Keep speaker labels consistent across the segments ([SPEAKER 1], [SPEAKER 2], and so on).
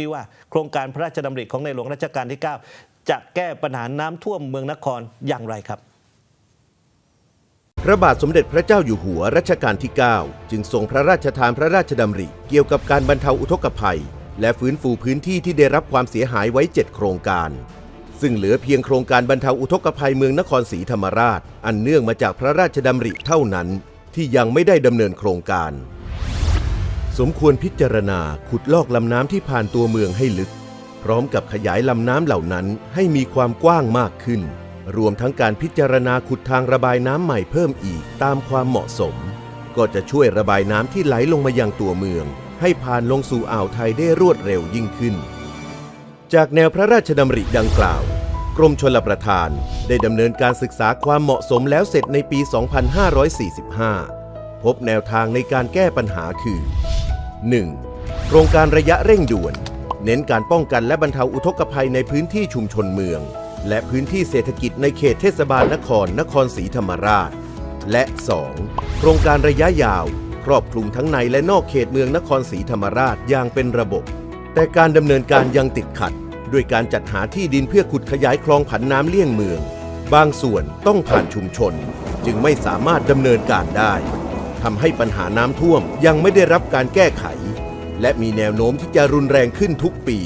[SPEAKER 1] ดีว่าโครงการพระราชดำริของในหลวงรัชกาลที่ 9 จะแก้ปัญหาน้ำท่วมเมืองนครอย่างไรครับ
[SPEAKER 2] พระบาทสมเด็จพระเจ้าอยู่หัวรัชกาลที่ 9 จึงทรงพระราชทานพระราชดำริ เกี่ยวกับการบรรเทาอุทกภัย และฟื้นฟูพื้นที่ที่ได้รับความเสียหายไว้ 7 โครงการ ซึ่งเหลือเพียงโครงการบรรเทาอุทกภัยเมืองนครศรีธรรมราช อันเนื่องมาจากพระราชดำริเท่านั้น ที่ยังไม่ได้ดำเนินโครงการ สมควรพิจารณาขุดลอกลำน้ำที่ผ่านตัวเมืองให้ลึก พร้อมกับขยายลำน้ำเหล่านั้นให้มีความกว้างมากขึ้น รวมทั้งการพิจารณาขุดทางระบายน้ำใหม่เพิ่มอีกตามความเหมาะสม ก็จะช่วยระบายน้ำที่ไหลลงมายังตัวเมือง ให้ผ่านลงสู่อ่าวไทยได้รวดเร็วยิ่งขึ้น จากแนวพระราชดำริดังกล่าว กรมชลประทานได้ดำเนินการศึกษาความเหมาะสมแล้วเสร็จในปี 2545 พบแนวทางในการแก้ปัญหาคือ 1. โครงการระยะเร่งด่วน เน้นการป้องกันและบรรเทาอุทกภัยในพื้นที่ชุมชนเมือง และพื้นที่เศรษฐกิจในเขตเทศบาลนครนครศรีธรรมราช และ 2. โครงการระยะยาว ครอบคลุมทั้งในและนอกเขตเมืองนครศรีธรรมราชอย่างเป็นระบบ แต่การดำเนินการยังติดขัด ด้วยการจัดหาที่ดินเพื่อขุดขยายคลองผันน้ำเลี่ยงเมือง บางส่วนต้องผ่านชุมชน จึงไม่สามารถดำเนินการได้ ทำให้ปัญหาน้ำท่วมยังไม่ได้รับการแก้ไข และมีแนวโน้มที่จะรุนแรงขึ้นทุกปี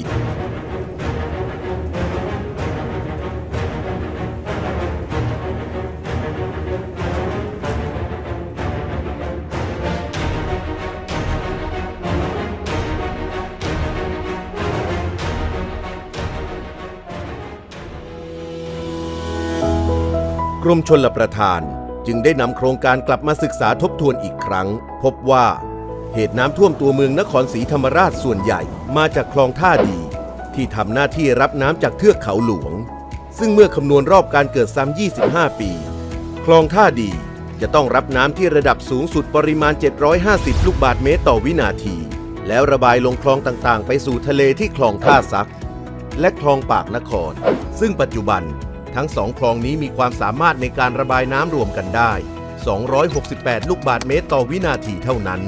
[SPEAKER 2] กรมชลประทาน จึงได้นำโครงการกลับมาศึกษาทบทวนอีกครั้ง พบว่า เหตุน้ำท่วมตัวเมืองนครศรีธรรมราชส่วนใหญ่มาจากคลองท่าดี ที่ทำหน้าที่รับน้ำจากเทือกเขาหลวง ซึ่งเมื่อคำนวณรอบการเกิดซ้ำ25 ปี คลองท่าดีจะต้องรับน้ำที่ระดับสูงสุดปริมาณ 750 ลูกบาศก์เมตรต่อวินาที แล้วระบายลงคลองต่างๆ ไปสู่ทะเลที่คลองท่าซัก และคลองปากนคร ซึ่งปัจจุบัน ทั้งสองคลองนี้มีความสามารถในการระบายน้ำรวมกันได้ 268 ลูกบาศก์เมตรต่อวินาทีเท่านั้น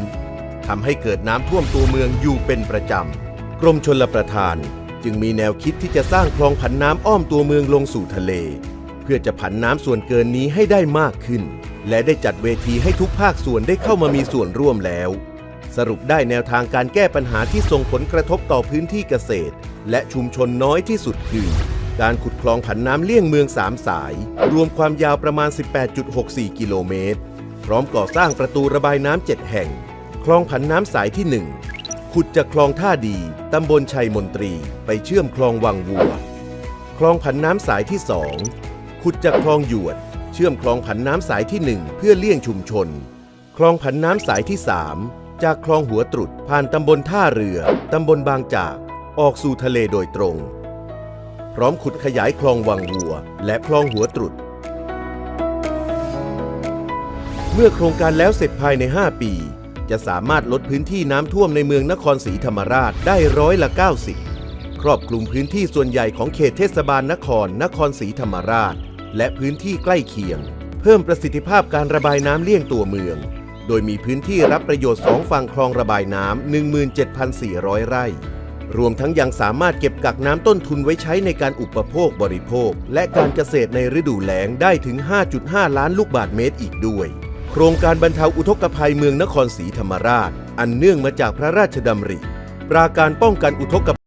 [SPEAKER 2] ทำให้เกิดน้ำท่วมตัวเมืองอยู่เป็นประจำ กรมชลประทานจึงมีแนวคิดที่จะสร้างคลองผันน้ำอ้อมตัวเมืองลงสู่ทะเล เพื่อจะผันน้ำส่วนเกินนี้ให้ได้มากขึ้น และได้จัดเวทีให้ทุกภาคส่วนได้เข้ามามีส่วนร่วมแล้ว สรุปได้แนวทางการแก้ปัญหาที่ส่งผลกระทบต่อพื้นที่เกษตร และชุมชนน้อยที่สุดคือ การขุดคลองผันน้ำเลี่ยงเมือง3สาย รวมความยาวประมาณ 18.64 กิโลเมตร พร้อมก่อสร้างประตูระบายน้ำ 7 แห่ง คลองผันน้ำสายที่ 1 ขุดจากคลองท่าดี ตำบลชัยมนตรี ไปเชื่อมคลองวังวัว คลองผันน้ำสายที่ 2 ขุดจากคลองหยวด เชื่อมคลองผันน้ำสายที่ 1 เพื่อเลี่ยงชุมชน คลองผันน้ำสายที่ 3 จากคลองหัวตรุดผ่านตำบลท่าเรือ ตำบลบางจาก ออกสู่ทะเลโดยตรง พร้อมขุดขยายคลองวังวัว และคลองหัวตรุดเมื่อโครงการแล้วเสร็จภายใน 5 ปี จะสามารถลดพื้นที่น้ำท่วมในเมืองนครศรีธรรมราชได้ร้อยละ 90 ครอบคลุมพื้นที่ส่วนใหญ่ของเขตเทศบาลนครนครศรีธรรมราช และพื้นที่ใกล้เคียง เพิ่มประสิทธิภาพการระบายน้ำเลี่ยงตัวเมือง โดยมีพื้นที่รับประโยชน์สองฝั่งคลองระบายน้ำ17,400 ไร่ รวมทั้งยังสามารถเก็บกักน้ำต้นทุนไว้ใช้ในการอุปโภคบริโภค และการเกษตรในฤดูแล้งได้ถึง 5.5 ล้านลูกบาศก์เมตรอีกด้วย โครงการบรรเทาอุทกภัยเมืองนครศรีธรรมราช อันเนื่องมาจากพระราชดำริ ปราการป้องกันอุทก